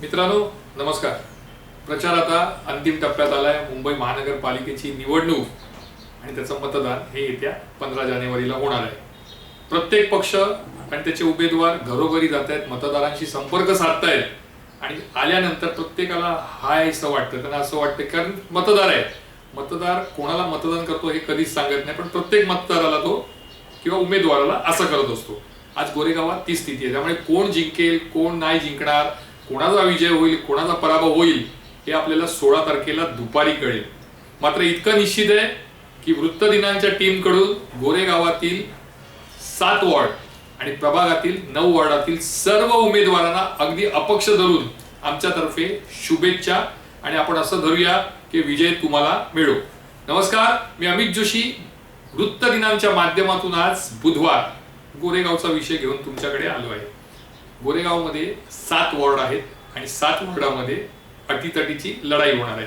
मित्रांनो नमस्कार. प्रचार आता अंतिम टप्प्यात आलाय. मुंबई महानगरपालिकेची निवडणूक आणि त्याचं मतदान हे येत्या पंधरा जानेवारीला होणार आहे. प्रत्येक पक्ष आणि त्याचे उमेदवार घरोघरी जात आहेत मतदारांशी संपर्क साधतायत आणि आल्यानंतर प्रत्येकाला हाय असं वाटतं. त्यांना असं वाटतं कारण मतदार आहे मतदार कोणाला मतदान करतो हे कधीच सांगत नाही पण प्रत्येक मतदाराला तो किंवा उमेदवाराला असं करत असतो. आज गोरेगावात ती स्थिती आहे. त्यामुळे कोण जिंकेल कोण नाही जिंकणार कोणाचा विजय होईल कोणाचा पराभव होईल हे आपल्याला सोळा तारखेला दुपारी कळेल. मात्र इतकं निश्चित आहे की वृत्तदिनांच्या टीमकडून गोरेगावातील सात वॉर्ड आणि प्रभागातील नऊ वॉर्डातील सर्व उमेदवारांना अगदी अपक्ष धरून आमच्यातर्फे शुभेच्छा आणि आपण असं धरूया की विजय तुम्हाला मिळो. नमस्कार मी अमित जोशी. वृत्तदिनांच्या माध्यमातून आज बुधवार गोरेगावचा विषय घेऊन तुमच्याकडे आलो आहे. गोरेगावमध्ये सात वॉर्ड आहेत आणि सात वॉर्डामध्ये अटीतटीची लढाई होणार आहे.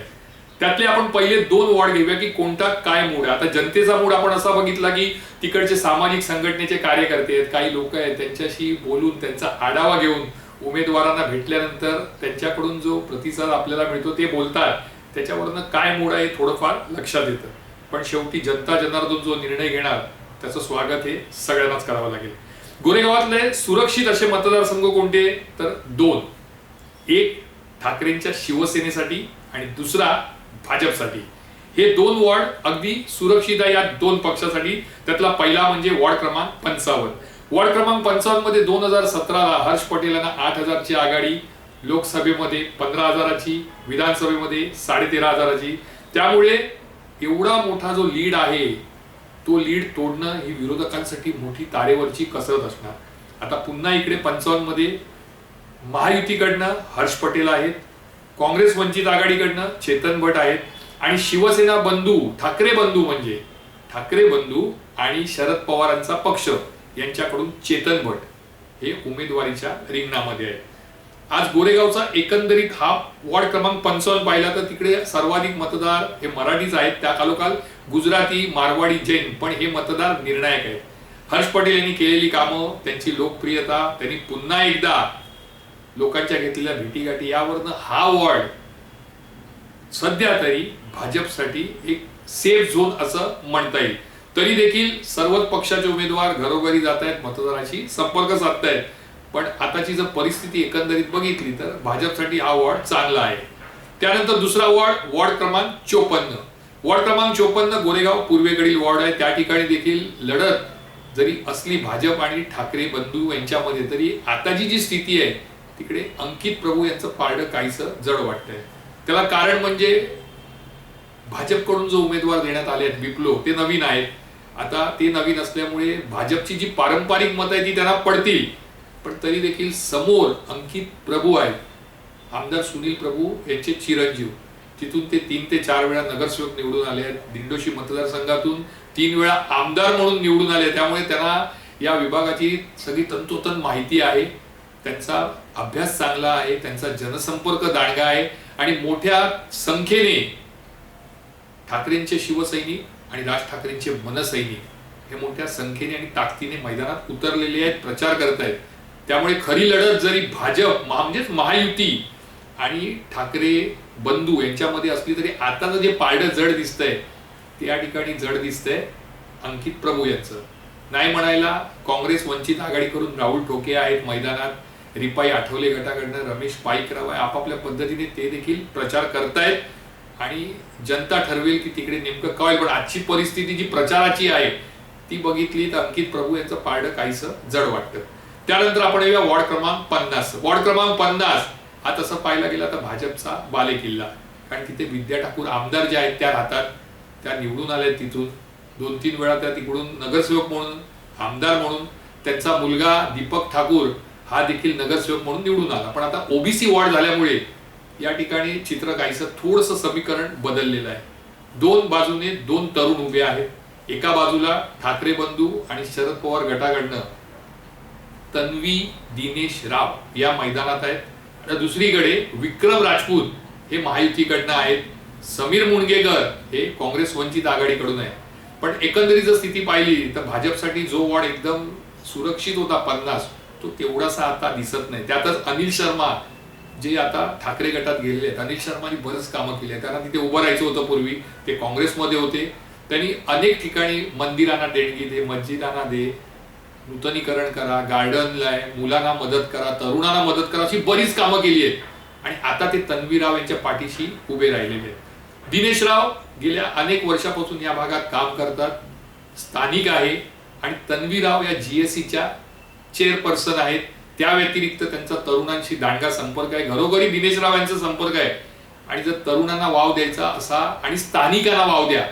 त्यातले आपण पहिले दोन वॉर्ड घेऊया की कोणता काय मूड आहे. आता जनतेचा मूड आपण असा बघितला की तिकडचे सामाजिक संघटनेचे कार्यकर्ते आहेत काही लोक आहेत त्यांच्याशी बोलून त्यांचा आढावा घेऊन उमेदवारांना भेटल्यानंतर त्यांच्याकडून जो प्रतिसाद आपल्याला मिळतो ते बोलतात. त्याच्यावरनं काय मूड आहे थोडंफार लक्षात येतं. पण शेवटी जनता जनार्दन जो निर्णय घेणार त्याचं स्वागत हे सगळ्यांनाच करावं लागेल. गोरेगावातले सुरक्षित असे मतदारसंघ कोणते? तर दोन. एक ठाकरेंच्या शिवसेनेसाठी आणि दुसरा भाजपसाठी. हे दोन वॉर्ड अगदी सुरक्षित आहे या दोन पक्षासाठी. त्यातला पहिला म्हणजे वॉर्ड क्रमांक पंचावन्न. वॉर्ड क्रमांक पंचावन्नमध्ये दोन हजार सतराला हर्ष पटेल यांना आठ हजारची आघाडी लोकसभेमध्ये पंधरा हजाराची विधानसभेमध्ये साडेतेरा हजाराची. त्यामुळे एवढा मोठा जो लीड आहे तो लीड तोडणं ही विरोधकांसाठी मोठी तारेवरची कसरत असणार. आता पुन्हा इकडे पंचावन्नमध्ये महायुतीकडनं हर्ष पटेल आहेत काँग्रेस वंचित आघाडीकडनं चेतन भट आहेत आणि शिवसेना बंधू ठाकरे बंधू म्हणजे ठाकरे बंधू आणि शरद पवारांचा पक्ष यांच्याकडून चेतन भट हे उमेदवारीच्या रिंगणामध्ये आहे आज गोरेगावचा एकंदरीत हा वॉर्ड क्रमांक पंचावन्न पाहिला तर तिकडे सर्वाधिक मतदार हे मराठीच आहेत. त्या खालोखाल गुजराती मारवाडी जैन पण हे मतदार निर्णायक आहेत. हर्ष पटेल यांनी केलेली कामं त्यांची लोकप्रियता त्यांनी पुन्हा एकदा लोकांच्या घेतलेल्या भेटीगाठी यावरनं हा वॉर्ड सध्या तरी भाजपसाठी एक सेफ झोन असं म्हणता येईल. तरी देखील सर्वच पक्षाचे उमेदवार घरोघरी जात आहेत मतदाराशी संपर्क साधतायत. पण आताची जर परिस्थिती एकंदरीत बघितली तर भाजपसाठी हा वॉर्ड चांगला आहे. त्यानंतर दुसरा वॉर्ड वॉर्ड क्रमांक चोपन्न. वॉर्ड क्रमांक चोपन्न गोरेगाव पूर्वेकडील वॉर्ड आहे. त्या ठिकाणी देखील लढत जरी असली भाजप आणि ठाकरे बंधू यांच्यामध्ये तरी आताची जी स्थिती आहे तिकडे अंकित प्रभू यांचं पारडं काहीसं जड वाटतंय. त्याला कारण म्हणजे भाजपकडून जो उमेदवार देण्यात आले आहेत विप्लो ते नवीन आहेत. आता ते नवीन असल्यामुळे भाजपची जी पारंपरिक मत आहे ती त्यांना पडतील. पण तरी देखील समोर अंकित प्रभू आहेत. आमदार सुनील प्रभू यांचे चिरंजीव. तिथून ते तीन ते चार वेळा नगरसेवक निवडून आले आहेत. दिंडोशी मतदारसंघातून तीन वेळा आमदार म्हणून निवडून आले त्यामुळे त्यांना या विभागाची सगळी तंतोतंत माहिती आहे. त्यांचा अभ्यास चांगला आहे. त्यांचा जनसंपर्क दांडगा आहे. आणि मोठ्या संख्येने ठाकरेंचे शिवसैनिक आणि राज ठाकरेंचे मनसैनिक हे मोठ्या संख्येने आणि ताकदीने मैदानात उतरलेले आहेत प्रचार करत आहेत त्यामुळे खरी लढत जरी भाजप म्हणजेच महायुती आणि ठाकरे बंधू यांच्यामध्ये असली तरी आताचं जे पारडं जड दिसतंय ते या ठिकाणी जड दिसतंय अंकित प्रभू यांचं. नाही म्हणायला काँग्रेस वंचित आघाडी करून राहुल ठोके आहेत मैदानात रिपाई आठवले गटाकडनं रमेश पाईकराव आहे आपापल्या पद्धतीने ते देखील प्रचार करतायत आणि जनता ठरवेल की तिकडे नेमकं काय पण आजची परिस्थिती जी प्रचाराची आहे ती बघितली तर अंकित प्रभू यांचं पारडं काहीसं जड वाटतं. त्यानंतर आपण येऊया वॉर्ड क्रमांक पन्नास. वॉर्ड क्रमांक पन्नास. हा तसं पाहायला गेला तर भाजपचा बालेकिल्ला. कारण तिथे विद्या ठाकूर आमदार ज्या आहेत त्या राहतात त्या निवडून आल्या तिथून. दोन तीन वेळा त्या तिकडून नगरसेवक म्हणून आमदार म्हणून त्यांचा मुलगा दीपक ठाकूर हा देखील नगरसेवक म्हणून निवडून आला. पण आता ओबीसी वॉर्ड झाल्यामुळे या ठिकाणी चित्र काहीसं थोडंसं समीकरण बदललेलं आहे. दोन बाजूने दोन तरुण उभे आहेत. एका बाजूला ठाकरे बंधू आणि शरद पवार गटाकडनं तन्वी दिनेश राव या मैदानात आहेत. आणि दुसरीकडे विक्रम राजपूत हे महायुतीकडनं आहेत. समीर मुणगेकर हे काँग्रेस वंचित आघाडीकडून आहे पण एकंदरीत जर स्थिती पाहिली तर भाजपसाठी जो वॉर्ड एकदम सुरक्षित होता पन्नास तो तेवढासा आता दिसत नाही. त्यातच अनिल शर्मा जे आता ठाकरे गटात गेलेले आहेत. अनिल शर्मानी बरंच कामं केली आहेत. त्यांना तिथे उभं राहायचं होतं पूर्वी. ते काँग्रेसमध्ये होते. त्यांनी अनेक ठिकाणी मंदिरांना देणगी दे मस्जिदांना दे नूतनीकरण करा गार्डनला आहे मुलांना मदत करा तरुणांना मदत करा अशी बरीच कामं केली आहेत. आणि आता ते तन्वीराव यांच्या पाठीशी उभे राहिलेले आहेत. दिनेश राव गेल्या अनेक वर्षापासून या भागात काम करतात स्थानिक आहे. आणि तन्वीराव या जीएससीच्या चेअरपर्सन आहेत. त्या व्यतिरिक्त त्यांचा तरुणांशी दांडगा संपर्क आहे. घरोघरी दिनेश राव यांचा संपर्क आहे. आणि जर तरुणांना वाव द्यायचा असा आणि स्थानिकांना वाव द्या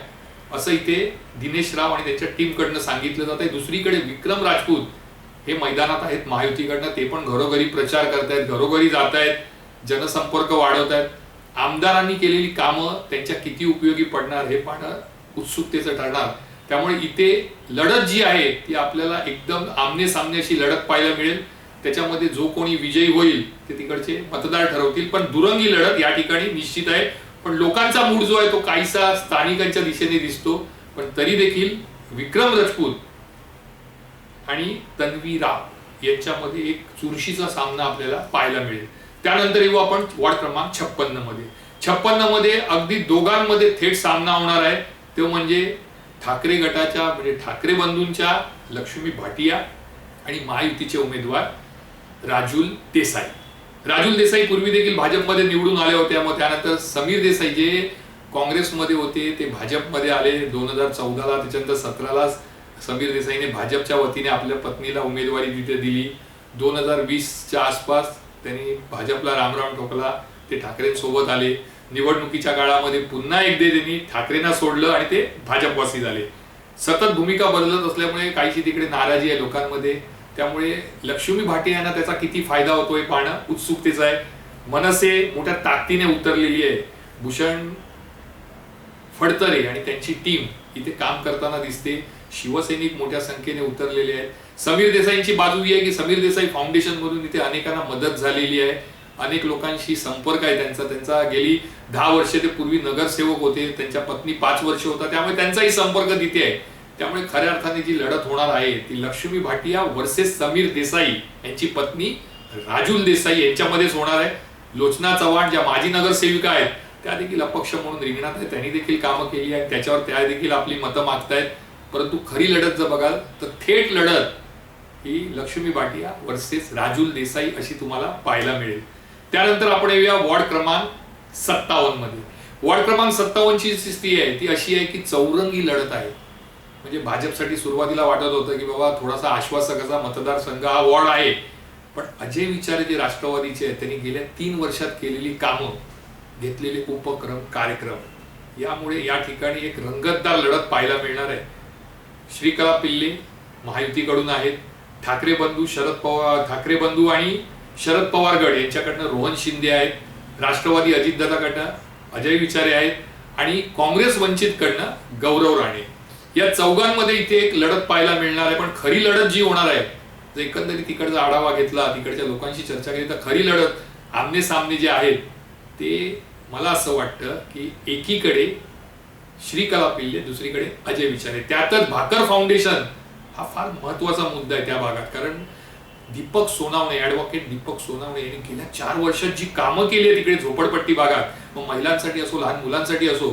असं इथे दिनेश राव आणि त्यांच्या टीमकडनं सांगितलं जात आहे. दुसरीकडे विक्रम राजपूत हे मैदानात आहेत महायुतीकडनं. ते पण घरोघरी प्रचार करतायत घरोघरी जात आहेत जनसंपर्क वाढवत आहेत आमदारांनी केलेली कामं त्यांच्या किती उपयोगी पडणार हे पाहणं उत्सुकतेचं ठरणार. त्यामुळे इथे लढत जी आहे ती आपल्याला एकदम आमने सामने अशी लढत पाहायला मिळेल. त्याच्यामध्ये जो कोणी विजयी होईल ते तिकडचे मतदार ठरवतील. पण दुरंगी लढत या ठिकाणी निश्चित आहे. पण लोकांचा मूड जो आहे तो काहीसा स्थानिकांच्या दिशेने दिसतो. पण तरी देखील विक्रम राजपूत आणि तन्वी राव यांच्यामध्ये एक चुरशीचा सामना आपल्याला पाहायला मिळेल. त्यानंतर येऊ आपण वॉर्ड क्रमांक छप्पन्नमध्ये. छप्पन्नमध्ये अगदी दोघांमध्ये थेट सामना होणार आहे. तो म्हणजे ठाकरे गटाच्या म्हणजे ठाकरे बंधूंच्या लक्ष्मी भाटिया आणि महायुतीचे उमेदवार राजुल देसाई. राजुल देसाई पूर्वी देखील भाजपमध्ये निवडून आले होते मग त्यानंतर समीर देसाई जे काँग्रेसमध्ये होते ते भाजपमध्ये आले. दोन हजार चौदाला त्याच्यानंतर सतराला समीर देसाईने भाजपच्या वतीने आपल्या पत्नीला उमेदवारी तिथे दिली. दोन हजार वीसच्या आसपास त्यांनी भाजपला रामराम ठोकला. ते ठाकरेंसोबत आले. निवडणुकीच्या काळामध्ये पुन्हा एकदा त्यांनी ठाकरेंना सोडलं आणि ते भाजपवासी झाले. सतत भूमिका बदलत असल्यामुळे काहीशी तिकडे नाराजी आहे लोकांमध्ये. त्यामुळे लक्ष्मी भाटे यांना त्याचा किती फायदा होतोय पाहणं उत्सुकतेचं आहे. मनसे मोठ्या ताकदीने उतरलेली आहे. भूषण फडतरे आणि त्यांची टीम इथे काम करताना दिसते. शिवसैनिक मोठ्या संख्येने उतरलेले आहेत. समीर देसाईंची बाजू ही आहे की समीर देसाई फाउंडेशन मधून इथे अनेकांना मदत झालेली आहे. अनेक लोकांशी संपर्क आहे त्यांचा. त्यांचा गेली दहा वर्षे ते पूर्वी नगरसेवक होते. त्यांच्या पत्नी पाच वर्ष होता. त्यामुळे त्यांचाही संपर्क तिथे आहे. त्यामुळे खऱ्या अर्थाने जी लढत होणार आहे ती लक्ष्मी भाटिया वर्सेस समीर देसाई यांची पत्नी राजुल देसाई यांच्यामध्येच होणार आहे. लोचना चव्हाण ज्या माजी नगरसेविका आहेत त्या देखील अपक्ष म्हणून रिंगणात आहेत. त्यांनी देखील कामं केली आहेत. त्याच्यावर त्या देखील आपली मतं मागतायत. परंतु खरी लढत जर बघाल तर थेट लढत ही लक्ष्मी भाटिया वर्सेस राजुल देसाई अशी तुम्हाला पाहायला मिळेल. त्यानंतर आपण येऊया वॉर्ड क्रमांक सत्तावन्नमध्ये वॉर्ड क्रमांक सत्तावन्नची स्थिती आहे ती अशी आहे की चौरंगी लढत आहे. म्हणजे भाजपसाठी सुरुवातीला वाटत होतं की बाबा थोडासा आश्वासक असा मतदारसंघ हा वॉर्ड आहे. पण अजय विचारे जे राष्ट्रवादीचे आहेत त्यांनी गेल्या तीन वर्षात केलेली कामं घेतलेले उपक्रम कार्यक्रम यामुळे या ठिकाणी एक रंगतदार लढत पाहायला मिळणार आहे. श्रीकला पिल्ले महायुतीकडून आहेत ठाकरे बंधू शरद पवार ठाकरे बंधू आणि शरद पवार गड यांच्याकडनं रोहन शिंदे आहेत राष्ट्रवादी अजितदादाकडनं अजय विचारे आहेत आणि काँग्रेस वंचितकडनं गौरव राणे. या चौघांमध्ये इथे एक लढत पाहायला मिळणार आहे पण खरी लढत जी होणार आहे जर एकंदरीत तिकडचा आढावा घेतला तिकडच्या लोकांशी चर्चा केली तर खरी लढत आमने सामने जे आहेत ते मला असं वाटतं की एकीकडे श्रीकला पिल्ले दुसरीकडे अजय विचारे त्यातच भाकर फाउंडेशन हा फार महत्त्वाचा मुद्दा आहे त्या भागात. कारण दीपक सोनावणे ऍडव्होकेट दीपक सोनावणे यांनी गेल्या चार वर्षात जी कामं केली आहे तिकडे झोपडपट्टी भागात मग महिलांसाठी असो लहान मुलांसाठी असो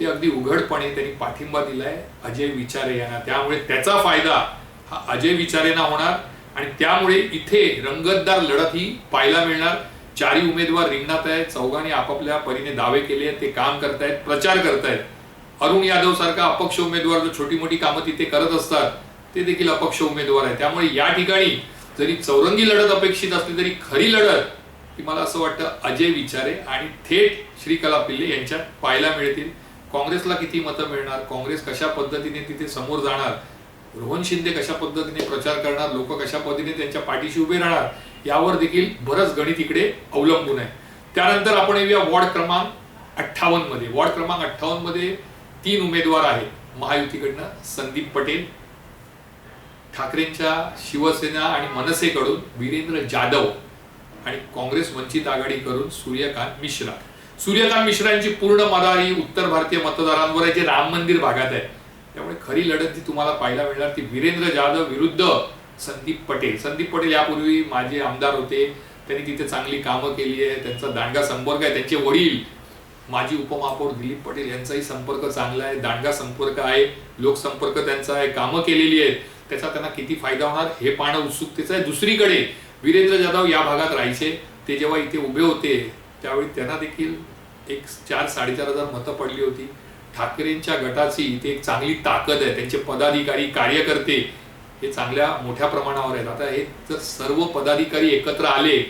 ते अगदी उघडपणे त्यांनी पाठिंबा दिलाय. अजय विचारे यांना. त्यामुळे त्याचा फायदा हा अजय विचारेंना होणार आणि त्यामुळे इथे रंगतदार लढत ही पाहायला मिळणार. चारही उमेदवार रिंगणात आहेत. चौघांनी आपापल्या परीने दावे केले आहेत. ते काम करतायत प्रचार करतायत. अरुण यादव सारखा अपक्ष उमेदवार जो छोटी मोठी कामं तिथे करत असतात ते देखील अपक्ष उमेदवार आहे त्यामुळे या ठिकाणी जरी चौरंगी लढत अपेक्षित असली तरी खरी लढत ही मला असं वाटतं अजय विचारे आणि थेट श्रीकला पिल्ले यांच्यात पाहायला मिळतील. काँग्रेसला किती मतं मिळणार काँग्रेस कशा पद्धतीने तिथे समोर जाणार रोहन शिंदे कशा पद्धतीने प्रचार करणार लोक कशा पद्धतीने त्यांच्या पाठीशी उभे राहणार यावर देखील बरंच गणित इकडे अवलंबून आहे. त्यानंतर आपण येऊया वॉर्ड क्रमांक अठ्ठावन्नमध्ये. वॉर्ड क्रमांक अठ्ठावन्नमध्ये तीन उमेदवार आहेत. महायुतीकडनं संदीप पटेल ठाकरेंच्या शिवसेना आणि मनसेकडून वीरेंद्र जाधव आणि काँग्रेस वंचित आघाडीकडून सूर्यकांत मिश्रा. सूर्यकांत मिश्रांची पूर्ण पूर्ण मदारी उत्तर भारतीय मतदारांवर आहे जे राम मंदिर भागात आहे. त्यामुळे खरी लढत जी तुम्हाला पाहायला मिळणार ती वीरेंद्र जाधव विरुद्ध संदीप पटेल. संदीप पटेल यापूर्वी माझे आमदार होते. त्यांनी तिथे चांगली कामं केली आहे. त्यांचा दांडगा संपर्क आहे. त्यांचे वडील माजी उपमहापौर दिलीप पटेल यांचाही संपर्क चांगला आहे. दांडगा संपर्क आहे. लोकसंपर्क त्यांचा आहे. कामं केलेली आहेत. त्याचा त्यांना किती फायदा होणार हे पाहणं उत्सुकतेचं आहे. दुसरीकडे वीरेंद्र जाधव या भागात राहायचे. ते जेव्हा इथे उभे होते त्यावेळी त्यांना देखील एक चार साडेचार हजार मतं पडली होती. ठाकरेंच्या गटाची इथे एक चांगली ताकद आहे. त्यांचे पदाधिकारी कार्यकर्ते हे चांगल्या मोठ्या प्रमाणावर आहेत. आता हे जर सर्व पदाधिकारी एकत्र आले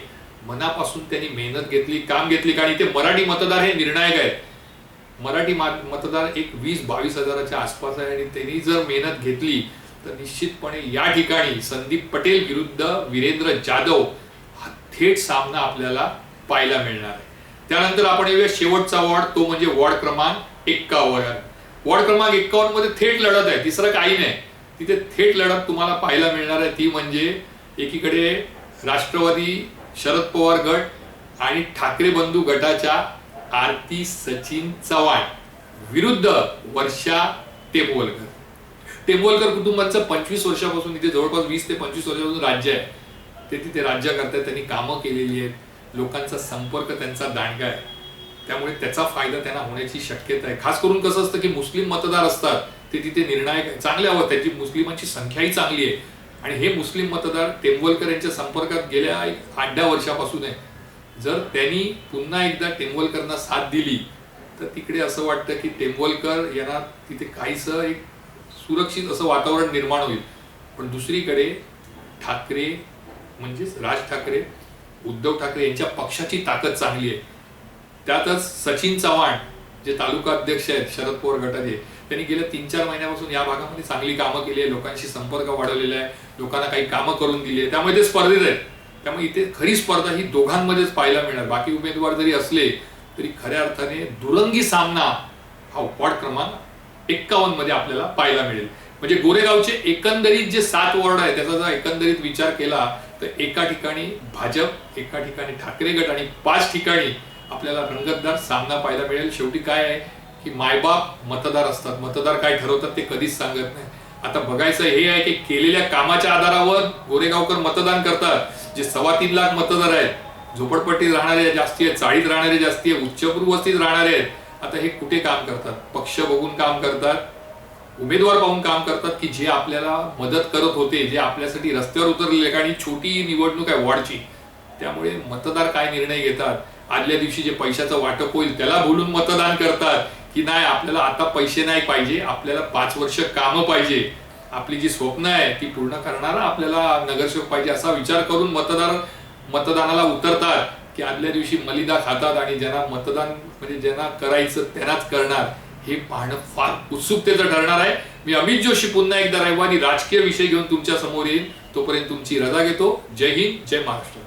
मनापासून त्यांनी मेहनत घेतली काम घेतली कारण ते मराठी मतदार हे निर्णायक आहेत. मराठी मतदार एक वीस बावीस हजाराच्या आसपास आहे आणि त्यांनी जर मेहनत घेतली तर निश्चितपणे या ठिकाणी संदीप पटेल विरुद्ध वीरेंद्र जाधव हा थेट सामना आपल्याला पाहायला मिळणार आहे. त्यानंतर आपण येऊया शेवटचा वॉर्ड तो म्हणजे वॉर्ड क्रमांक एक्कावन्न. वॉर्ड क्रमांक एक्कावन्नमध्ये थेट लढत आहे तिसरं काही नाही. तिथे थेट लढत तुम्हाला पाहायला मिळणार आहे ती म्हणजे एकीकडे राष्ट्रवादी शरद पवार गट आणि ठाकरे बंधू गटाच्या आरती सचिन चव्हाण विरुद्ध वर्षा टेंबोलकर टेंबोलकर कुटुंबाचं पंचवीस वर्षापासून इथे जवळपास वीस ते पंचवीस वर्षापासून राज्य आहे. ते तिथे राज्य करतात त्यांनी कामं केलेली आहेत. लोकांचा संपर्क त्यांचा दांडगा आहे. त्यामुळे त्याचा फायदा त्यांना होण्याची शक्यता आहे. खास करून कसं असतं की मुस्लिम मतदार असतात ते तिथे निर्णायक चांगले हवं त्याची मुस्लिमांची संख्याही चांगली आहे. आणि हे मुस्लिम मतदार टेंबोलकर यांच्या संपर्कात गेल्या एक आठ दहा वर्षापासून आहे. जर त्यांनी पुन्हा एकदा टेंबोलकरना साथ दिली तर तिकडे असं वाटतं की टेंबोलकर यांना तिथे काहीसं एक सुरक्षित असं वातावरण निर्माण होईल. पण दुसरीकडे ठाकरे म्हणजेच राज ठाकरे उद्धव ठाकरे यांच्या पक्षाची ताकद चांगली आहे. त्यातच सचिन चव्हाण जे तालुका अध्यक्ष आहेत शरद पवार गटाचे त्यांनी गेल्या तीन चार महिन्यापासून या भागामध्ये चांगली कामं केली आहे. लोकांशी संपर्क वाढवलेला आहे. लोकांना काही कामं करून दिली आहे त्यामुळे ते स्पर्धेत आहेत. त्यामुळे इथे खरी स्पर्धा ही दोघांमध्येच पाहायला मिळणार. बाकी उमेदवार जरी असले तरी खऱ्या अर्थाने दुरंगी सामना हा वॉर्ड क्रमांक एक्कावन्नमध्ये आपल्याला पाहायला मिळेल. म्हणजे गोरेगावचे एकंदरीत जे सात वॉर्ड आहे त्याचा जर एकंदरीत विचार केला तर एका ठिकाणी भाजप एका ठिकाणी ठाकरे गट आणि पाच ठिकाणी आपल्याला रंगतदार सामना पाहायला मिळेल. शेवटी काय आहे की मायबाप मतदार असतात. मतदार काय ठरवतात ते कधीच सांगत नाही. आता बघायचं हे आहे की केलेल्या कामाच्या आधारावर गोरेगावकर मतदान करतात. जे सव्वा तीन लाख मतदार आहेत. झोपडपट्टीत राहणारे जास्ती आहेत चाळीत राहणारे जास्ती आहे उच्चपूर्वस्थित राहणारे आहेत. आता हे कुठे काम करतात? पक्ष बघून काम करतात. उमेदवार पाहून काम करतात की जे आपल्याला मदत करत होते जे आपल्यासाठी रस्त्यावर उतरलेले आणि छोटी निवडणूक आहे वॉर्डची त्यामुळे मतदार काय निर्णय घेतात? आदल्या दिवशी जे पैशाचं वाटप होईल त्याला बोलून मतदान करतात की नाही आपल्याला आता पैसे नाही पाहिजे आपल्याला पाच वर्ष कामं पाहिजे. आपली जी स्वप्न आहे ती पूर्ण करणारा आपल्याला नगरसेवक पाहिजे असा विचार करून मतदार मतदानाला उतरतात की आदल्या दिवशी मलिदा खातात आणि ज्यांना मतदान म्हणजे ज्यांना करायचं त्यांनाच करणार. हे पाहणं फार उत्सुकतेचं ठरणार आहे. मी अमित जोशी पुन्हा एकदा रविवारी राजकीय विषय घेऊन तुमच्यासमोर येईल तोपर्यंत तुमची रजा घेतो. जय हिंद जय महाराष्ट्र.